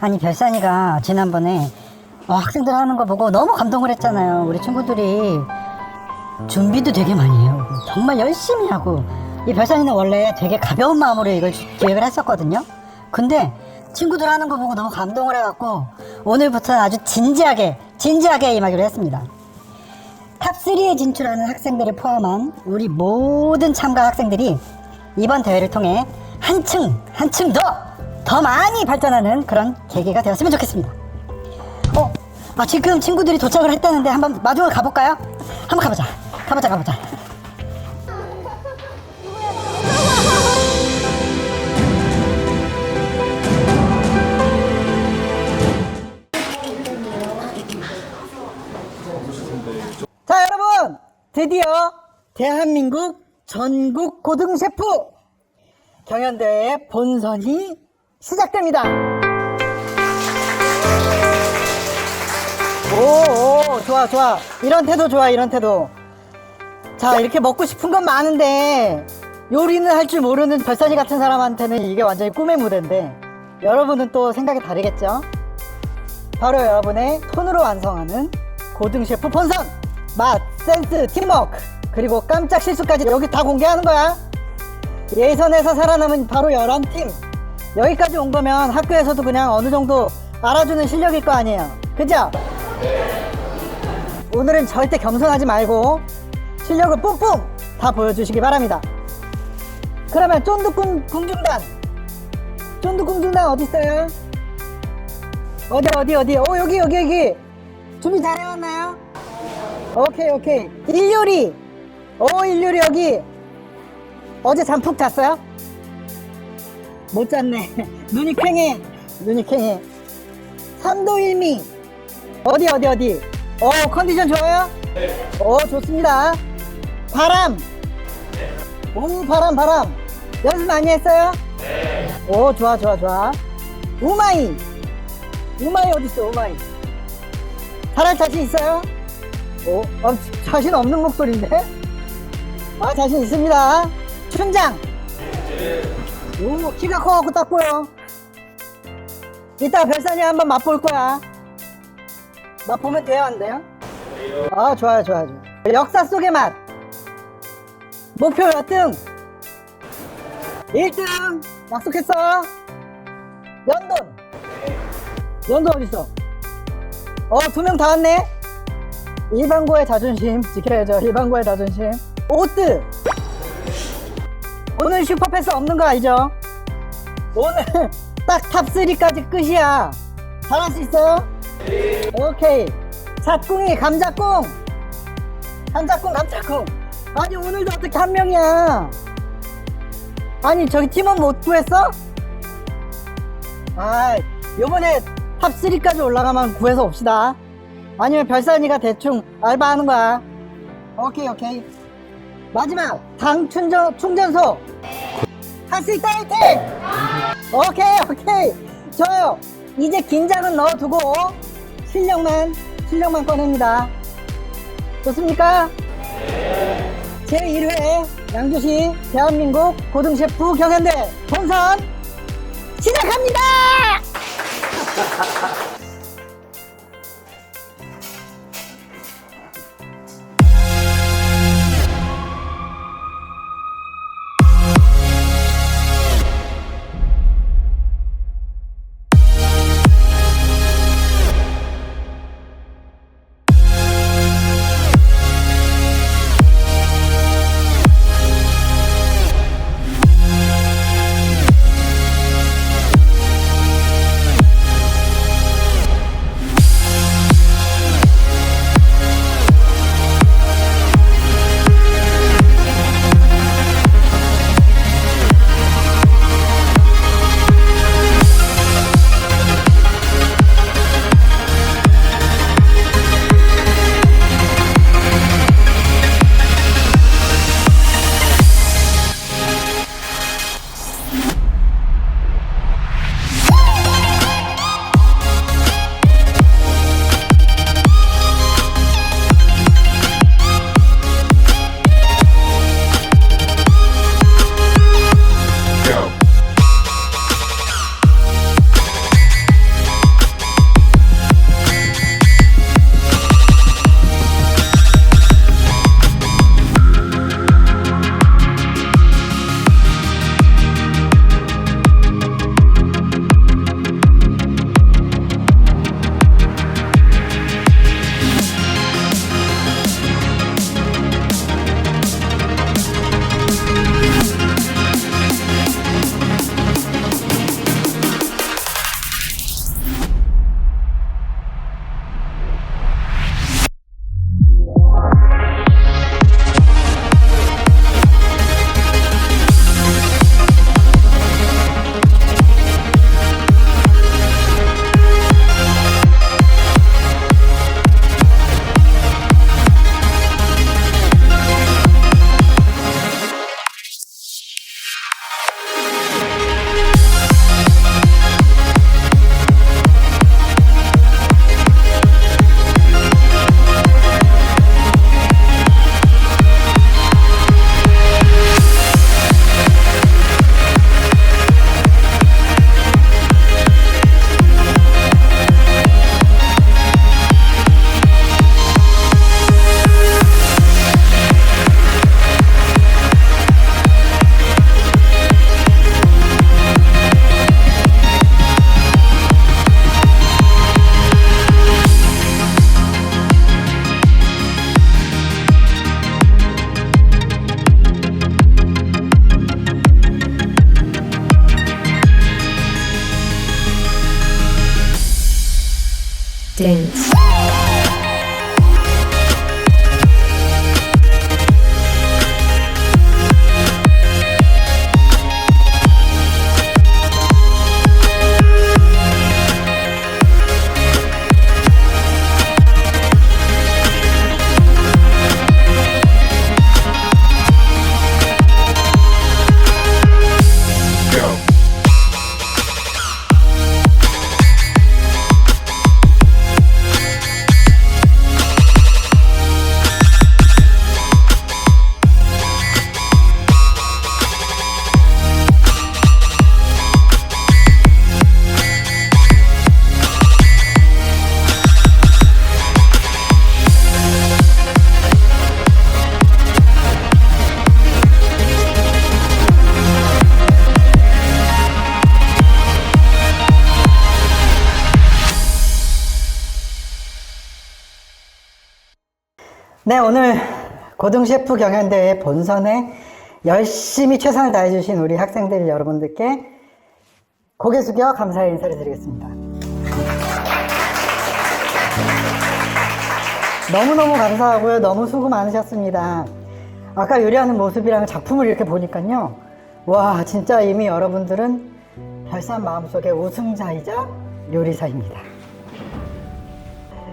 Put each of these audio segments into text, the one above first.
아니 별산이가 지난번에 어, 학생들 하는 거 보고 너무 감동을 했잖아요. 우리 친구들이 준비도 되게 많이 해요. 정말 열심히 하고 이 별산이는 원래 되게 가벼운 마음으로 이걸 주- 기획을 했었거든요. 근데 친구들 하는 거 보고 너무 감동을 해갖고 오늘부터는 아주 진지하게 진지하게 임하기로 했습니다. 탑3에 진출하는 학생들을 포함한 우리 모든 참가 학생들이 이번 대회를 통해 한층, 한층 더, 더 많이 발전하는 그런 계기가 되었으면 좋겠습니다. 어, 아, 지금 친구들이 도착을 했다는데 한번 마중을 가볼까요? 한번 가보자. 가보자, 가보자. 자, 여러분! 드디어 대한민국 전국 고등 셰프 경연대회 본선이 시작됩니다. 오, 오, 좋아, 좋아. 이런 태도 좋아, 이런 태도. 자, 이렇게 먹고 싶은 건 많은데, 요리는 할 줄 모르는 별산이 같은 사람한테는 이게 완전히 꿈의 무대인데, 여러분은 또 생각이 다르겠죠? 바로 여러분의 손으로 완성하는 고등 셰프 본선! 맛, 센스, 팀워크, 그리고 깜짝 실수까지 여기 다 공개하는 거야. 예선에서 살아남은 바로 11팀. 여기까지 온 거면 학교에서도 그냥 어느 정도 알아주는 실력일 거 아니에요. 그죠? 오늘은 절대 겸손하지 말고 실력을 뿜뿜 다 보여주시기 바랍니다. 그러면 쫀득궁 궁중단. 쫀득궁중단 어딨어요? 어디 어디 어디? 어 여기 여기 여기. 준비 잘 해왔나요? 오케이 오케이. 일요리. 오 일요리 여기. 어제 잠푹 잤어요? 못 잤네. 눈이 퀭해. 눈이 퀭해. 삼도일미. 어디 어디 어디? 어 컨디션 좋아요? 네. 어 좋습니다. 바람. 오 바람 바람. 연습 많이 했어요? 네. 오 좋아 좋아 좋아. 우마이. 우마이 어디 있어 우마이? 잘할 자신 있어요? 오 어, 자신 없는 목소리인데? 아 자신 있습니다. 춘장. 오 키가 커갖고 딱 보여. 이따 별산이 한번 맛볼 거야. 맛보면 돼요, 안 돼요? 아, 좋아요, 좋아요, 좋아요. 역사 속의 맛. 목표 몇 등? 1등! 약속했어. 연돈. 연돈 어딨어? 어, 두 명 다 왔네? 일반고의 자존심 지켜야죠, 일반고의 자존심. 5등! 오늘 슈퍼패스 없는 거 알죠? 오늘 딱 탑3까지 끝이야. 잘할 수 있어요? 오케이. 잣궁이 감자꿍. 감자꿍 감자꿍. 아니 오늘도 어떻게 한 명이야? 아니 저기 팀원 못 구했어? 아 요번에 탑3까지 올라가면 구해서 옵시다. 아니면 별산이가 대충 알바하는 거야. 오케이 오케이. 마지막 당 충전 충전소. 할수 있다 화이팅! 오케이 오케이 좋아요 이제 긴장은 넣어두고 실력만 실력만 꺼냅니다 좋습니까? 제1회 양주시 대한민국 고등셰프 경연대 본선 시작합니다 네, 오늘 고등셰프 경연대회 본선에 열심히 최선을 다해주신 우리 학생들 여러분들께 고개 숙여 감사의 인사를 드리겠습니다. 너무너무 감사하고요. 너무 수고 많으셨습니다. 아까 요리하는 모습이랑 작품을 이렇게 보니까요. 와, 진짜 이미 여러분들은 별산 마음속의 우승자이자 요리사입니다.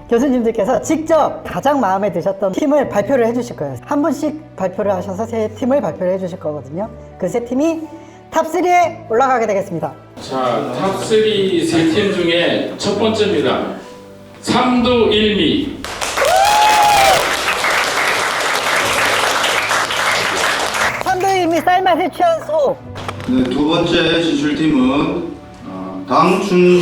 교수님들께서 직접 가장 마음에 드셨던 팀을 발표를 해주실 거예요. 한 분씩 발표를 하셔서 세 팀을 발표를 해주실 거거든요. 그 세 팀이 탑3에 올라가게 되겠습니다. 자, 탑3 세 팀 중에 첫 번째입니다. 삼도 일미. 삼도 일미 쌀맛에 취한 소. 네, 두 번째 진출팀은 어, 당춘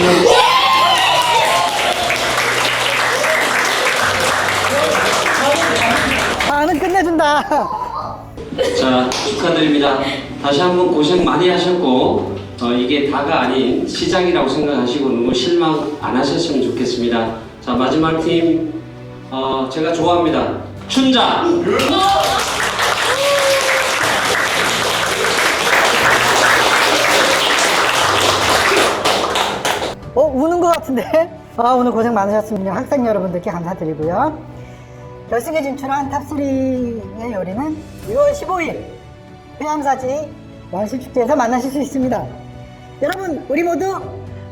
끝내준다. 자 축하드립니다. 다시 한번 고생 많이 하셨고 어, 이게 다가 아닌 시작이라고 생각하시고 너무 실망 안 하셨으면 좋겠습니다. 자 마지막 팀 어, 제가 좋아합니다. 춘자. 어, 우는 것 같은데? 아, 오늘 고생 많으셨습니다. 학생 여러분들께 감사드리고요. 결승에 진출한 탑3의 요리는 6월 15일 회암사지 왕신축제에서 만나실 수 있습니다. 여러분, 우리 모두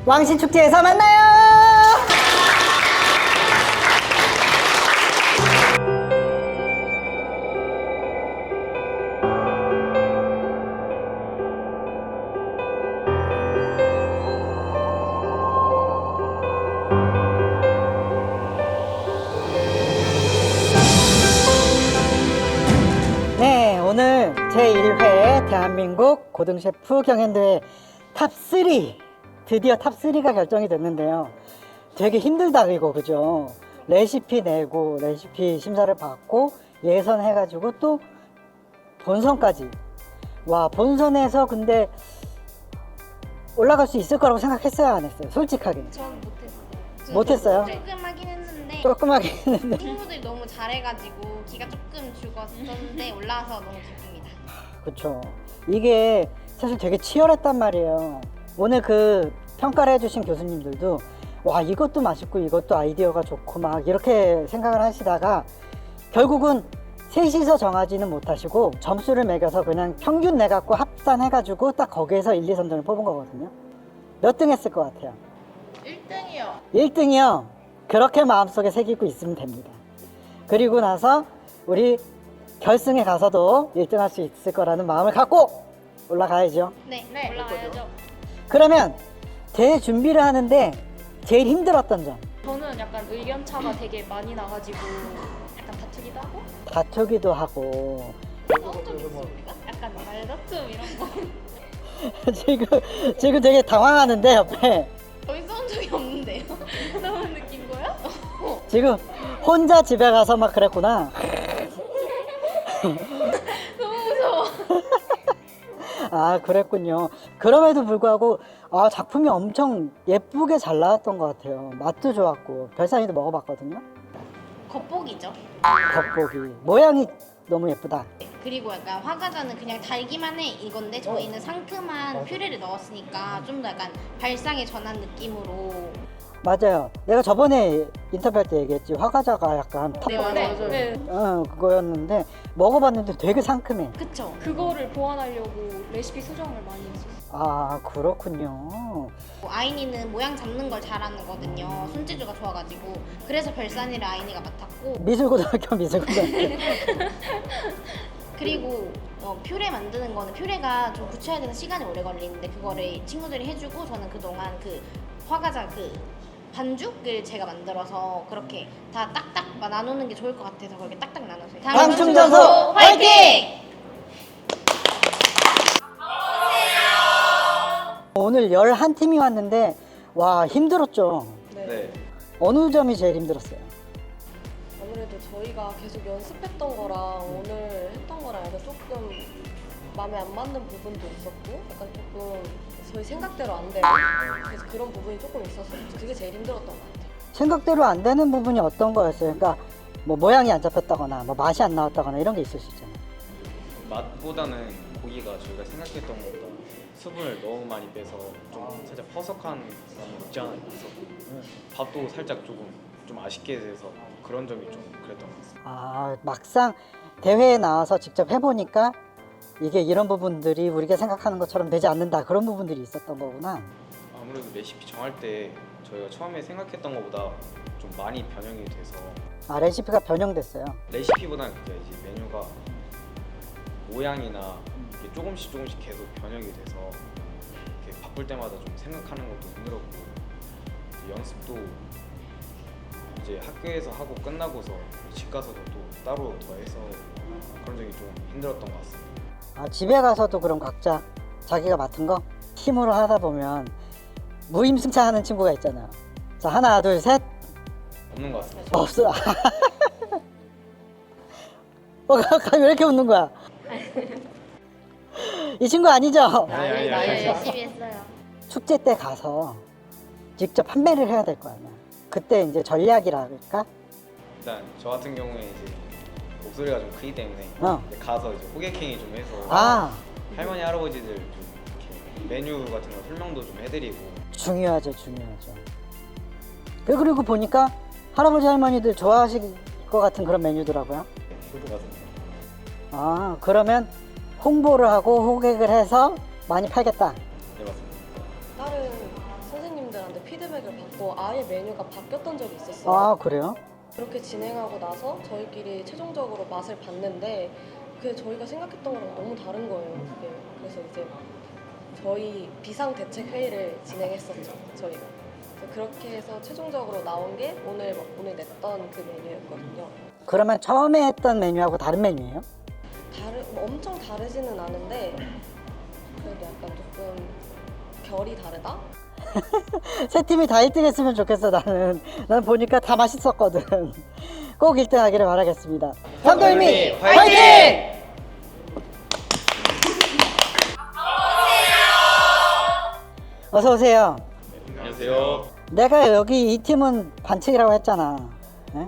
왕신축제에서 만나요! 고등 셰프 경연대회 탑3 드디어 탑3가 결정이 됐는데요. 되게 힘들다 이거 그죠? 레시피 내고 레시피 심사를 받고 예선 해가지고 또 본선까지 와 본선에서 근데 올라갈 수 있을 거라고 생각했어요 안 했어요? 솔직하게 전 못했어요. 못했어요? 조금 하긴 했는데 조금 하긴 했는데 친구들이 너무 잘해가지고 기가 조금 죽었었는데 올라와서 너무 기쁩니다. 그쵸. 이게 사실 되게 치열했단 말이에요. 오늘 그 평가를 해주신 교수님들도 와, 이것도 맛있고 이것도 아이디어가 좋고 막 이렇게 생각을 하시다가 결국은 셋이서 정하지는 못하시고 점수를 매겨서 그냥 평균 내갖고 합산해가지고 딱 거기에서 1, 2, 3등을 뽑은 거거든요. 몇 등 했을 것 같아요? 1등이요. 1등이요. 그렇게 마음속에 새기고 있으면 됩니다. 그리고 나서 우리 결승에 가서도 1등 할 수 있을 거라는 마음을 갖고 올라가야죠. 네, 올라가야죠. 그러면 대회 준비를 하는데 제일 힘들었던 점, 저는 약간 의견 차가 되게 많이 나가지고 약간 다투기도 하고 다투기도 하고 싸운 적 있습니까? 약간 말다툼 이런 거 지금 지금 되게 당황하는데 옆에 저희 싸운 적이 없는데요. 너무 느낀 거야? 지금 혼자 집에 가서 막 그랬구나. 너무 무서워. 아 그랬군요. 그럼에도 불구하고 아 작품이 엄청 예쁘게 잘 나왔던 것 같아요. 맛도 좋았고 별산이도 먹어봤거든요. 겉보기죠. 겉보기 모양이 너무 예쁘다. 그리고 약간 화과자는 그냥 달기만 해 이건데 저희는 상큼한 퓨레를 넣었으니까 좀 더 약간 발상의 전환 느낌으로 맞아요. 내가 저번에 인터뷰할 때 얘기했지. 화과자가 약간 탑, 네, 맞아요. 네. 어, 그거였는데 먹어봤는데 되게 상큼해. 그쵸? 그거를 보완하려고 레시피 수정을 많이 했었어요. 아 그렇군요. 뭐 아이니는 모양 잡는 걸 잘하거든요. 손재주가 좋아가지고 그래서 별산이를 아이니가 맡았고 미술고등학교 미술고등학교. 그리고 어, 퓨레 만드는 거는 퓨레가 좀 굳혀야 되는 시간이 오래 걸리는데 그거를 친구들이 해주고 저는 그동안 그 화과자 그 반죽을 제가 만들어서 그렇게 다 딱딱 나누는 게 좋을 것 같아서 그렇게 딱딱 나눠서 해요. 당충전소 화이팅! 오늘 11팀이 왔는데 와 힘들었죠. 네. 어느 점이 제일 힘들었어요? 아무래도 저희가 계속 연습했던 거랑 오늘 했던 거랑 약간 조금 마음에 안 맞는 부분도 있었고 약간 조금 저희 생각대로 안 되고 그래서 그런 부분이 조금 있어서 그게 제일 힘들었던 것 같아요. 생각대로 안 되는 부분이 어떤 거였어요? 그러니까 뭐 모양이 안 잡혔다거나 뭐 맛이 안 나왔다거나 이런 게 있을 수 있잖아요. 맛보다는 고기가 저희가 생각했던 것보다 수분을 너무 많이 빼서 좀 살짝 퍼석한 맛이 없지 않아 있어서 밥도 살짝 조금 좀 아쉽게 돼서 그런 점이 좀 그랬던 것 같습니다. 아 막상 대회에 나와서 직접 해보니까 이게 이런 부분들이 우리가 생각하는 것처럼 되지 않는다 그런 부분들이 있었던 거구나. 아무래도 레시피 정할 때 저희가 처음에 생각했던 것보다 좀 많이 변형이 돼서 아 레시피가 변형됐어요. 레시피보다는 이제 메뉴가 모양이나 이게 조금씩 조금씩 계속 변형이 돼서 이렇게 바꿀 때마다 좀 생각하는 것도 힘들었고 이제 연습도 이제 학교에서 하고 끝나고서 집 가서도 또 따로 더 해서 그런 점이 좀 힘들었던 것 같습니다. 아 집에 가서도 그럼 각자 자기가 맡은 거 팀으로 하다 보면 무임승차 하는 친구가 있잖아요. 자 하나 둘 셋. 없는 것 같습니다. 없어. 어, 왜 이렇게 웃는 거야? 이 친구 아니죠? 아니, 아니, 아니. 네, 열심히 했어요. 축제 때 가서 직접 판매를 해야 될 거 아니야. 그때 이제 전략이랄까? 일단 저 같은 경우에 이제 목소리가 좀 크기 때문에 어. 이제 가서 이제 호객행위 좀 해서 아 할머니 할아버지들 좀 이렇게 메뉴 같은 거 설명도 좀 해드리고 중요하죠, 중요하죠. 그- 그리고 보니까 할아버지 할머니들 좋아하실 것 같은 그런 메뉴더라고요. 아 그러면 홍보를 하고 호객을 해서 많이 팔겠다. 네 맞습니다. 다른 선생님들한테 피드백을 받고 아예 메뉴가 바뀌었던 적이 있었어요. 아 그래요? 그렇게 진행하고 나서 저희끼리 최종적으로 맛을 봤는데 그게 저희가 생각했던 거랑 너무 다른 거예요. 그게. 그래서 이제 저희 비상 대책 회의를 진행했었죠. 저희가. 그래서 그렇게 해서 최종적으로 나온 게 오늘 오늘 냈던 그 메뉴였거든요. 그러면 처음에 했던 메뉴하고 다른 메뉴예요? 다르 뭐 엄청 다르지는 않은데 그래도 약간 조금 결이 다르다? 세 팀이 다 1등 했으면 좋겠어 나는 난 보니까 다 맛있었거든 꼭 1등 하기를 바라겠습니다 삼돌미 화이팅! 어서 오세요 안녕하세요. 내가 여기 이 팀은 반칙이라고 했잖아 예?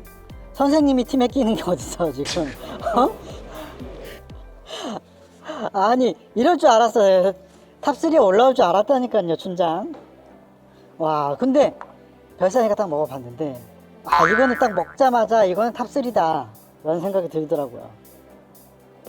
선생님이 팀에 끼는 게 어딨어 지금 어? 아니 이럴 줄 알았어요 탑3에 올라올 줄 알았다니까요 춘장 와 근데 별산이가 딱 먹어봤는데 아 이거는 딱 먹자마자 이거는 탑3다 라는 생각이 들더라고요.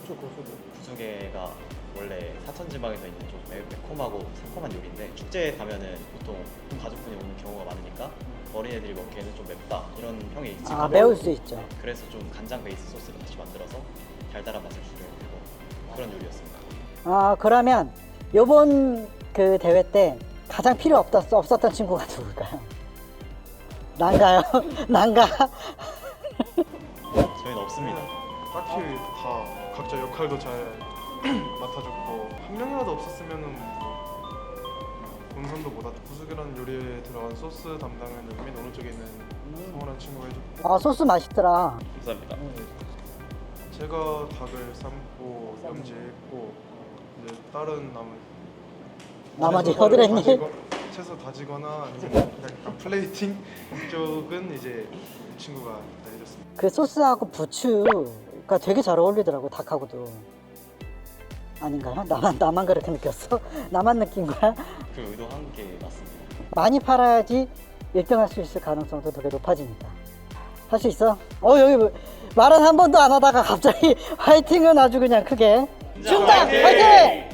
부수개가 원래 사천지방에서 있는 좀 매- 매콤하고 새콤한 요리인데 축제에 가면은 보통 큰 가족분이 오는 경우가 많으니까 어린애들이 먹기에는 좀 맵다 이런 평이 있지. 아 매울 수 있죠. 그래서 좀 간장 베이스 소스를 다시 만들어서 달달한 맛을 주려고 그런 요리였습니다. 아 그러면 요번 그 대회 때 가장 필요 없었, 없었던 친구가 누굴까요? 난가요? 난가? 저희는 없습니다. 딱히 다 각자 역할도 잘 맡아줬고 한 명이라도 없었으면은 본선도 못 왔. 부수기라는 요리에 들어간 소스 담당은 여기 맨 오른쪽에 있는 성원한 친구가 해줬고 아 소스 맛있더라 감사합니다. 제가 닭을 삶고 염지했고 이제 다른 남 나머지 허드렛님 채소 다지거나 아니면 약간 플레이팅 쪽은 이제 이 친구가 다 해줬습니다. 그 소스하고 부추가 되게 잘 어울리더라고 닭하고도 아닌가요? 나만 나만 그렇게 느꼈어? 나만 느낀 거야? 그 의도한 게 맞습니다. 많이 팔아야지 1등 할 수 있을 가능성도 되게 높아집니다. 할 수 있어? 어, 여기 뭐- 말은 한 번도 안 하다가 갑자기 화이팅은 아주 그냥 크게. 충당 화이팅!